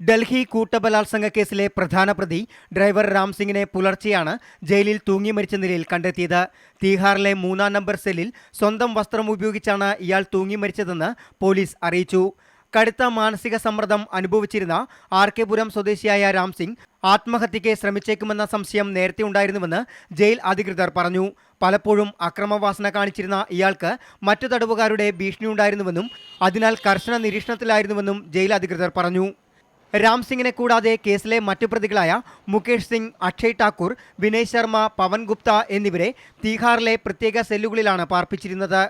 ഡൽഹി കൂട്ടബലാത്സംഗ കേസിലെ പ്രധാന പ്രതി ഡ്രൈവർ രാംസിംഗിനെ പുലർച്ചെയാണ് ജയിലിൽ തൂങ്ങി മരിച്ച നിലയിൽ കണ്ടെത്തിയത്. തീഹാറിലെ മൂന്നാം നമ്പർ സെല്ലിൽ സ്വന്തം വസ്ത്രം ഉപയോഗിച്ചാണ് ഇയാൾ തൂങ്ങി മരിച്ചതെന്ന് പോലീസ് അറിയിച്ചു. കടുത്ത മാനസിക സമ്മർദ്ദം അനുഭവിച്ചിരുന്ന ആർ കെ പുരം സ്വദേശിയായ രാംസിംഗ് ആത്മഹത്യയ്ക്ക് ശ്രമിച്ചേക്കുമെന്ന സംശയം നേരത്തെ ഉണ്ടായിരുന്നുവെന്ന് ജയിൽ അധികൃതർ പറഞ്ഞു. പലപ്പോഴും അക്രമവാസന കാണിച്ചിരുന്ന ഇയാൾക്ക് മറ്റു തടവുകാരുടെ ഭീഷണിയുണ്ടായിരുന്നുവെന്നും അതിനാൽ കർശന നിരീക്ഷണത്തിലായിരുന്നുവെന്നും ജയിൽ അധികൃതർ പറഞ്ഞു. രാം സിംഗിനെ കൂടാതെ കേസിലെ മറ്റു പ്രതികളായ മുകേഷ് സിംഗ് അക്ഷയ് ഠാക്കൂർ വിനയ് ശർമ്മ പവൻ ഗുപ്ത എന്നിവരെ തീഹാറിലെ പ്രത്യേക സെല്ലുകളിലാണ് പാർപ്പിച്ചിരുന്നത്.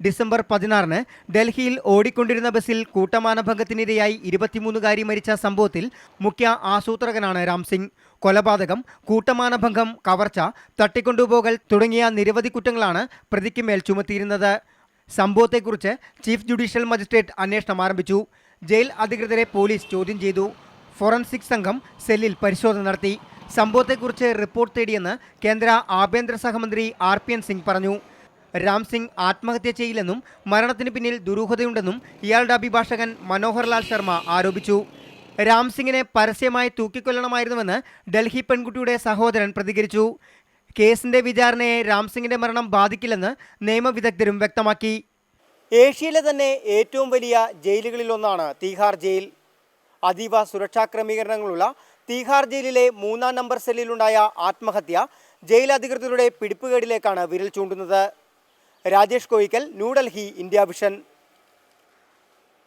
ഡിസംബർ പതിനാറിന് ഡൽഹിയിൽ ഓടിക്കൊണ്ടിരുന്ന ബസ്സിൽ കൂട്ടമാനഭംഗത്തിനിരയായി ഇരുപത്തിമൂന്നുകാരി മരിച്ച സംഭവത്തിൽ മുഖ്യ ആസൂത്രകനാണ് രാം സിംഗ്. കൊലപാതകം കൂട്ടമാനഭംഗം കവർച്ച തട്ടിക്കൊണ്ടുപോകൽ തുടങ്ങിയ നിരവധി കുറ്റങ്ങളാണ് പ്രതിക്ക് മേൽ ചുമത്തിയിരുന്നത്. സംഭവത്തെക്കുറിച്ച് ചീഫ് ജുഡീഷ്യൽ മജിസ്ട്രേറ്റ് അന്വേഷണം ആരംഭിച്ചു. ജയിൽ അധികൃതരെ പോലീസ് ചോദ്യം ചെയ്തു. ഫോറൻസിക് സംഘം സെല്ലിൽ പരിശോധന നടത്തി. സംഭവത്തെക്കുറിച്ച് റിപ്പോർട്ട് തേടിയെന്ന് കേന്ദ്ര ആഭ്യന്തര സഹമന്ത്രി ആർ പി എൻ സിംഗ് പറഞ്ഞു. രാം സിംഗ് ആത്മഹത്യ ചെയ്യില്ലെന്നും മരണത്തിന് പിന്നിൽ ദുരൂഹതയുണ്ടെന്നും ഇയാളുടെ അഭിഭാഷകൻ മനോഹർലാൽ ശർമ്മ ആരോപിച്ചു. രാം സിംഗിനെ പരസ്യമായി തൂക്കിക്കൊല്ലണമായിരുന്നുവെന്ന് ഡൽഹി പെൺകുട്ടിയുടെ സഹോദരൻ പ്രതികരിച്ചു. കേസിന്റെ വിചാരണയെ രാംസിംഗിന്റെ മരണം ബാധിക്കില്ലെന്ന് നിയമവിദഗ്ധരും വ്യക്തമാക്കി. ഏഷ്യയിലെ തന്നെ ഏറ്റവും വലിയ ജയിലുകളിലൊന്നാണ് തീഹാർ ജയിൽ. അതീവ സുരക്ഷാ ക്രമീകരണങ്ങളുള്ള തീഹാർ ജയിലിലെ മൂന്നാം നമ്പർ സെല്ലിലുണ്ടായ ആത്മഹത്യ ജയിൽ അധികൃതരുടെ പിടിപ്പുകേടിലേക്കാണ് വിരൽ ചൂണ്ടുന്നത്. Rajesh Koikkal New Delhi India vision.